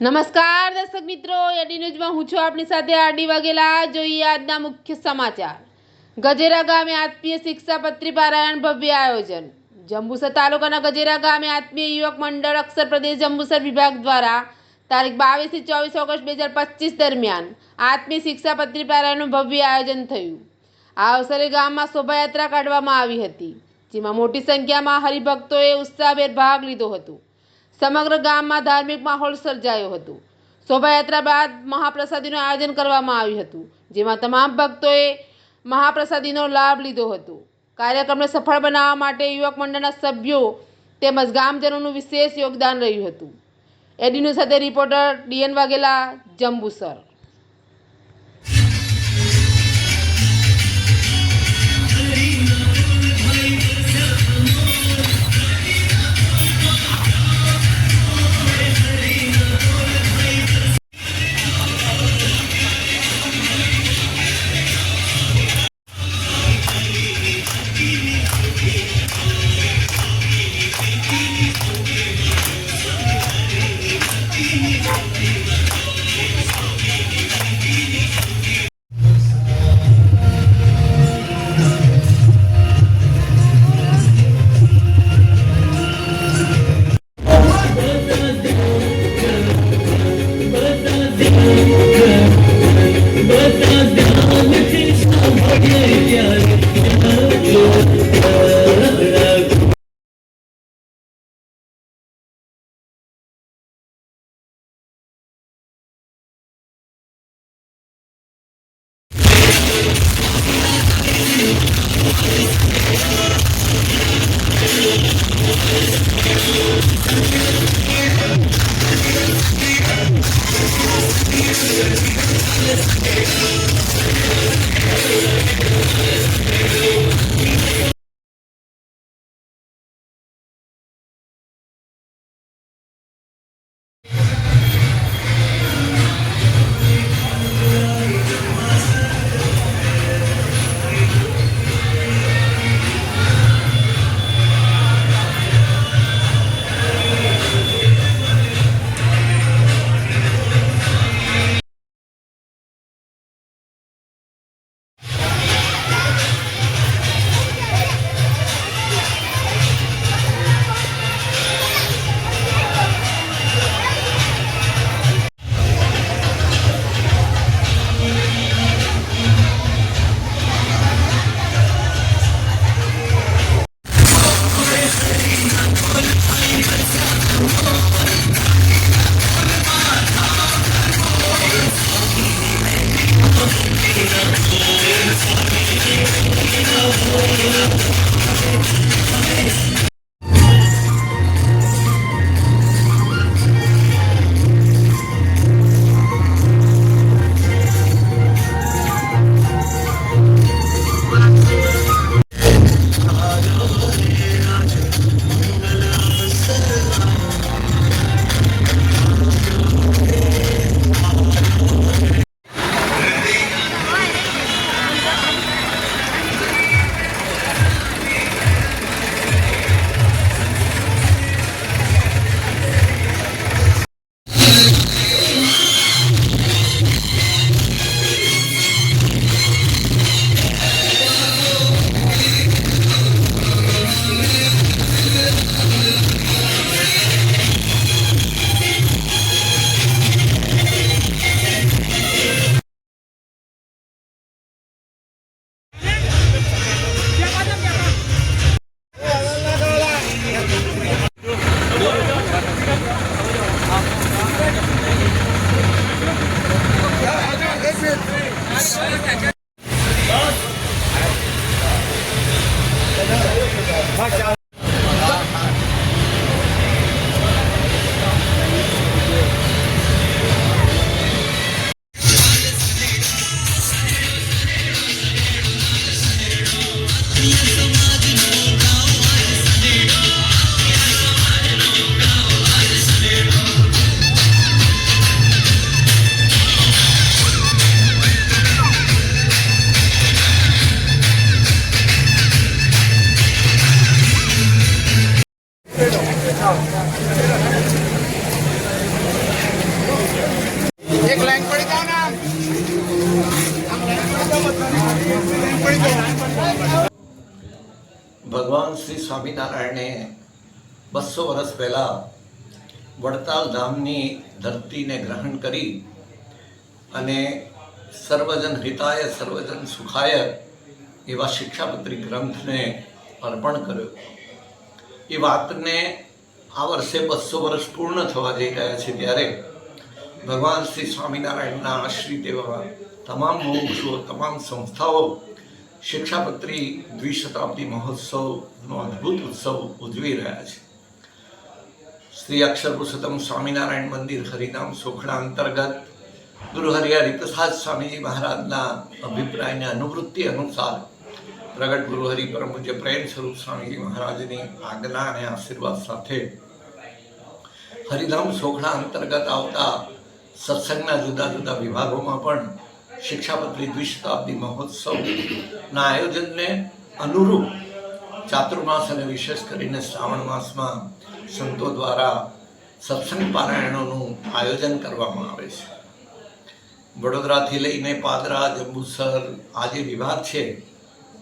નમસ્કાર, દર્શક મિત્રો. એડી ન્યૂઝમાં હું છું આપની સાથે આરડી વાઘેલા. જોઈએ આજના મુખ્ય સમાચાર. ગજેરા ગામે આત્મીય શિક્ષા પત્રી પારાયણ ભવ્ય આયોજન. જંબુસર તાલુકાના ગજેરા ગામે આત્મીય યુવક મંડળ અક્ષર પ્રદેશ જંબુસર વિભાગ દ્વારા તારીખ બાવીસથી ચોવીસ ઓગસ્ટ બે હજાર પચીસ દરમિયાન આત્મીય શિક્ષા પત્રી પારાયણનું ભવ્ય આયોજન થયું. આ અવસરે ગામમાં શોભાયાત્રા કાઢવામાં આવી હતી, જેમાં મોટી સંખ્યામાં હરિભક્તોએ ઉત્સાહભેર ભાગ લીધો હતો. સમગ્ર ગામમાં ધાર્મિક માહોલ સર્જાયો હતો. શોભાયાત્રા બાદ મહાપ્રસાદીનું આયોજન કરવામાં આવ્યું હતું, જેમાં તમામ ભક્તોએ મહાપ્રસાદીનો લાભ લીધો હતો. કાર્યક્રમને સફળ બનાવવા માટે યુવક મંડળના સભ્યો તેમજ ગામજનોનું વિશેષ યોગદાન રહ્યું હતું. એડીનું સાથે reporter DN Vaghela, Jambusar. એક લાઈન પડી જાઓ ને ભગવાન શ્રી સ્વામિનારાયણે બસો વર્ષ પહેલાં વડતાલ ધામની ધરતીને ગ્રહણ કરી અને સર્વજન હિતાય, સર્વજન સુખાય એવા શિક્ષાપત્રી ગ્રંથને અર્પણ કર્યો. એ વાતને આ વર્ષે બસો વર્ષ પૂર્ણ થવા જઈ રહ્યા છે ત્યારે ભગવાન શ્રી સ્વામિનારાયણના આશ્રિત એવા તમામ મોક્ષો, તમામ સંસ્થાઓ, શિક્ષાપત્રી, દ્વિશતાબ્દી મહોત્સવનો અદ્ભુત ઉત્સવ ઉજવી રહ્યા છે. શ્રી અક્ષર પુરુષોત્તમ સ્વામિનારાયણ મંદિર હરિનામ સોખડા અંતર્ગત ગુરુ હરિહરિ પ્રસાદ સ્વામીજી મહારાજના અભિપ્રાયની અનુવૃત્તિ અનુસાર પ્રગટ ગુરુ હરિ પરમ પૂજ્ય પ્રેમ સ્વરૂપ સ્વામીજી મહારાજની આજ્ઞા અને આશીર્વાદ સાથે હરિધામ સોખડા અંતર્ગત આવતા સત્સંગના જુદા જુદા વિભાગોમાં પણ શિક્ષાપત્રી દ્વિશતાબ્દી મહોત્સવના આયોજનને અનુરૂપ ચાતુર્માસ અને વિશેષ કરીને શ્રાવણ માસમાં સંતો દ્વારા સત્સંગ પારાયણોનું આયોજન કરવામાં આવે છે. વડોદરાથી લઈને પાદરા, જંબુસર, આ જે વિભાગ છે,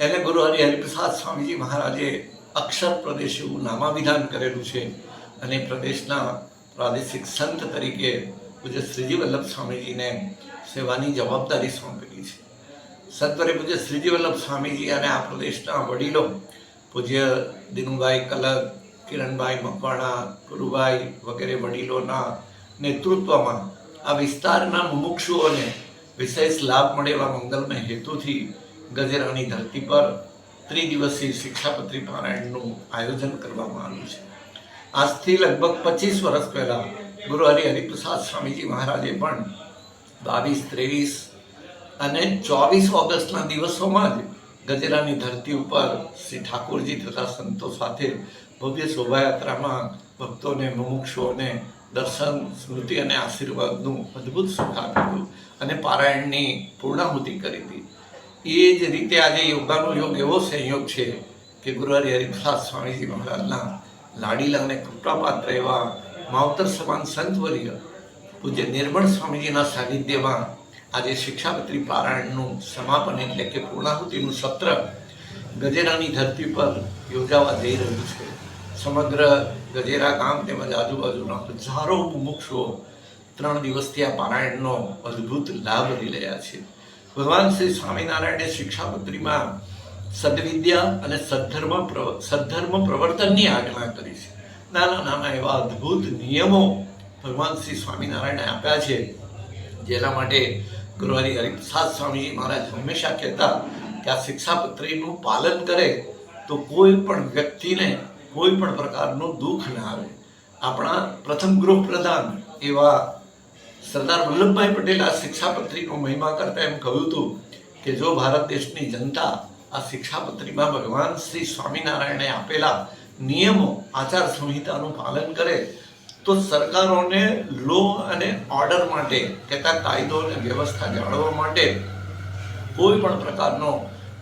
એને ગુરુ હરિ હરિપ્રસાદ સ્વામીજી મહારાજે અક્ષર પ્રદેશ એવું નામાભિધાન કરેલું છે અને પ્રદેશના પ્રાદેશિક સંત તરીકે પૂજ્ય શ્રીજી વલ્લભ સ્વામીજીને સેવાની જવાબદારી સોંપેલી છે. સત્વરે પૂજ્ય શ્રીજી વલ્લભ સ્વામીજી અને આ પ્રદેશના વડીલો પૂજ્ય દિનુભાઈ કલક કિરણભાઈ મકવાણા, ગુરુભાઈ વગેરે વડીલોના નેતૃત્વમાં આ વિસ્તારના મુમુક્ષુઓને વિશેષ લાભ મળે એવા મંગલમય હેતુથી ગજેરાની ધરતી પર ત્રિદિવસીય શિક્ષાપત્રી પારાયણનું આયોજન કરવામાં આવ્યું છે. આજથી લગભગ પચીસ વર્ષ પહેલાં ગુરુ હરિ હરિપ્રસાદ સ્વામીજી મહારાજે પણ બાવીસ, ત્રેવીસ અને ચોવીસ ઓગસ્ટના દિવસોમાં જ ગજરાની ધરતી ઉપર શ્રી ઠાકોરજી તથા સંતો સાથે ભવ્ય શોભાયાત્રામાં ભક્તોને, મુમુક્ષુઓને દર્શન, સ્મૃતિ અને આશીર્વાદનું અદ્ભુત સુખ આપ્યું અને પારાયણની પૂર્ણાહુતિ કરી હતી. એ જ રીતે આજે યોગાનો યોગ એવો સંયોગ છે કે ગુરુ હરિ હરિપ્રસાદ સ્વામીજી મહારાજના લાડીલા અને કૃપાપાત્ર એવા માવતર સમાન સંતવર્ય પૂજ્ય નિર્મળ સ્વામીજીના સાનિધ્યમાં આજે શિક્ષાપત્રી પારાયણનું સમાપન એટલે કે પૂર્ણાહુતિનું સત્ર ગજેરાની ધરતી પર યોજાવા જઈ રહ્યું છે. સમગ્ર ગજેરા ગામ તેમજ આજુબાજુના હજારો મુમુક્ષુઓ ત્રણ દિવસથી આ પારાયણનો અદ્ભુત લાભ લઈ રહ્યા છે. ભગવાન શ્રી સ્વામિનારાયણે શિક્ષાપત્રીમાં સદવિદ્યા અને સદ્ધર્મ સદ્ધર્મ પ્રવર્તનની આજ્ઞા કરી છે. નાના નાના એવા અદ્ભુત નિયમો ભગવાન શ્રી સ્વામિનારાયણે આપ્યા છે, જેના માટે ગુરુવારી હરિ હરિપ્રસાદ સ્વામીજી મહારાજ હંમેશા કહેતા કે આ શિક્ષાપત્રીનું પાલન કરે તો કોઈ પણ વ્યક્તિને કોઈ પણ પ્રકારનું દુઃખ ના આવે. આપણા પ્રથમ ગૃહ પ્રધાન એવા સરદાર વલ્લભભાઈ પટેલ આ શિક્ષાપત્રીનો મહિમા કરતા એમ કહ્યું હતું કે જો ભારત દેશની જનતા આ શિક્ષાપત્રીમાં ભગવાન શ્રી સ્વામિનારાયણે આપેલા નિયમો આચાર સંહિતાનું પાલન કરે, તો સરકારોને લો અને ઓર્ડર માટે કહેતા કાયદો અને વ્યવસ્થા જાળવવા માટે કોઈ પણ પ્રકારનો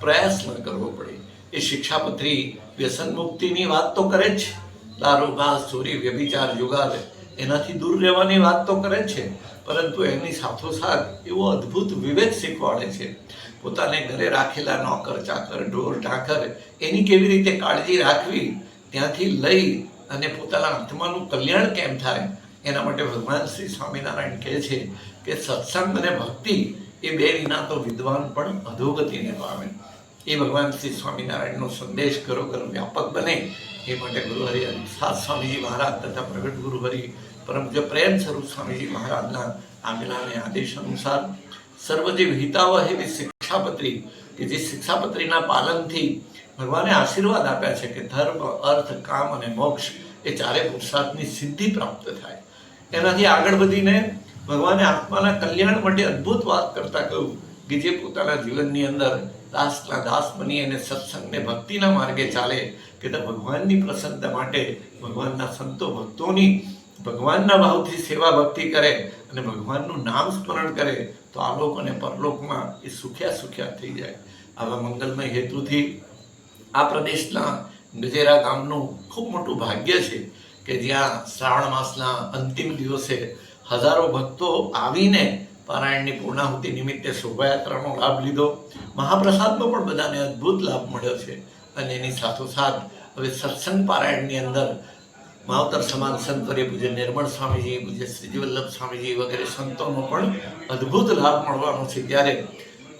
પ્રયાસ ન કરવો પડે. એ શિક્ષાપત્રી વ્યસન મુક્તિની વાત તો કરે જ. દારૂ ચોરી, વ્યભિચાર, જુગાર, એનાથી દૂર રહેવાની વાત તો કરે છે. પરંતુ એની સાથોસાથ એવો અદ્ભુત વિવેક શીખવાડે છે. પોતાને ઘરે રાખેલા નોકર, ચાકર, ઢોર, ઢાકર એની કેવી રીતે કાળજી રાખવી, ત્યાંથી લઈ અને પોતાના આત્માનું કલ્યાણ કેમ થાય, એના માટે ભગવાન શ્રી સ્વામિનારાયણ કહે છે કે સત્સંગ અને ભક્તિ એ બે વિના તો વિદ્વાન પણ અધોગતિને પામે. એ ભગવાન શ્રી સ્વામિનારાયણનો સંદેશ કરો કરો વ્યાપક બને. એ માટે ગુરુ હરિ સાત સ્વામીજી મહારાજ તથા પ્રગટ ગુરુ પરમજ પરમ સ્વરૂપ સ્વામીજી મહારાજના આજ્ઞા અને આદેશ અનુસાર, સર્વજીવ હિતાવહ એવી શિક્ષાપત્રી કે જે શિક્ષાપત્રીના પાલનથી ભગવાને આશીર્વાદ આપ્યા છે કે ધર્મ, અર્થ, કામ અને મોક્ષ એ ચારે પુરુષાર્થની સિદ્ધિ પ્રાપ્ત થાય. એનાથી આગળ વધીને ભગવાને આત્માના કલ્યાણ માટે અદ્ભુત વાત કરતા કહ્યું કે જે પોતાના જીવનની અંદર દાસના દાસ બની અને સત્સંગને ભક્તિના માર્ગે ચાલે કે તે ભગવાનની પ્રસન્નતા માટે ભગવાનના સંતો ભક્તોની ભગવાનના ભાવથી સેવા ભક્તિ કરે અને ભગવાનનું નામ સ્મરણ કરે તો આલોક અને પરલોકમાં એ સુખ્યા સુખ્યા થઈ જાય. આવા મંગલમય હેતુથી આ પ્રદેશના ગજેરા ગામનું ખૂબ મોટું ભાગ્ય છે કે જ્યાં શ્રાવણ માસના અંતિમ દિવસે હજારો ભક્તો આવીને પારાયણની પૂર્ણાહુતિ નિમિત્તે શોભાયાત્રાનો લાભ લીધો. મહાપ્રસાદનો પણ બધાને અદ્ભુત લાભ મળ્યો છે અને એની સાથોસાથ હવે સત્સંગ પારાયણની અંદર માવતર સમાન સંત વર્ય પૂજ્ય નિર્મળ સ્વામીજી, પૂજ્ય શ્રીજી વલ્લભ સ્વામીજી વગેરે સંતોનો પણ અદ્ભુત લાભ મળવાનો છે. ત્યારે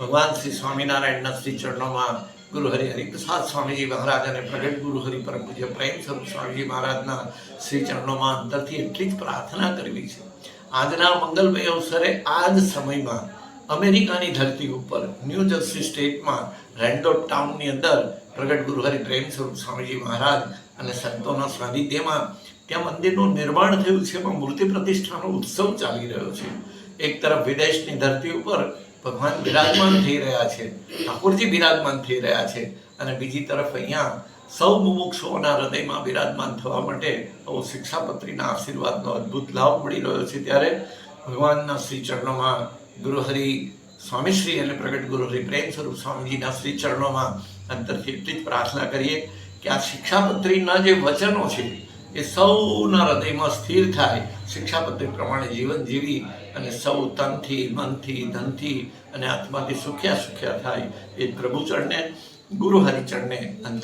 ભગવાન શ્રી સ્વામિનારાયણના શ્રી ચરણોમાં ગુરુ હરિ હરિપ્રસાદ સ્વામીજી મહારાજ અને પ્રગટ ગુરુ હરિ પરમ પૂજ્ય પ્રેમ સ્વરૂપ સ્વામીજી મહારાજના શ્રી ચરણોમાં અંતરથી એટલી જ પ્રાર્થના કરવી છે. આજના મંગલમય અવસરે આ જ સમયમાં અમેરિકાની ધરતી ઉપર ન્યૂ જર્સી સ્ટેટમાં રેન્ડોટ ટાઉનની અંદર પ્રગટ ગુરુ હરિ પ્રેમ સ્વરૂપ સ્વામીજી મહારાજ અને સંતોના સાનિધ્યમાં ત્યાં મંદિરનું નિર્માણ થયું છે, એમાં મૂર્તિ પ્રતિષ્ઠાનો ઉત્સવ ચાલી રહ્યો છે. એક તરફ વિદેશની ધરતી ઉપર ભગવાન બિરાજમાન થઈ રહ્યા છે, ઠાકોરજી બિરાજમાન થઈ રહ્યા છે, અને બીજી તરફ અહીંયા સૌ મુમુક્ષોના હૃદયમાં બિરાજમાન થવા માટે આવો શિક્ષાપત્રીના આશીર્વાદનો અદ્ભુત લાભ મળી રહ્યો છે. ત્યારે ભગવાનના શ્રી ચરણોમાં ગુરુહરિ સ્વામીશ્રી અને પ્રગટ ગુરુહરિ પ્રેમ સ્વરૂપ સ્વામીજીના શ્રી ચરણોમાં અંતરથી એટલી જ પ્રાર્થના કરીએ. કે આ શિક્ષાપત્રીના જે વચનો છે, એ સૌના હૃદયમાં સ્થિર થાય. શિક્ષાપત્રી પ્રમાણે જીવન જીવી અને સૌ તનથી, મનથી, ધનથી અને આત્માથી સુખ્યા સુખ્યા થાય એ પ્રભુચરણને ગુરુ હરિચરણને અંતર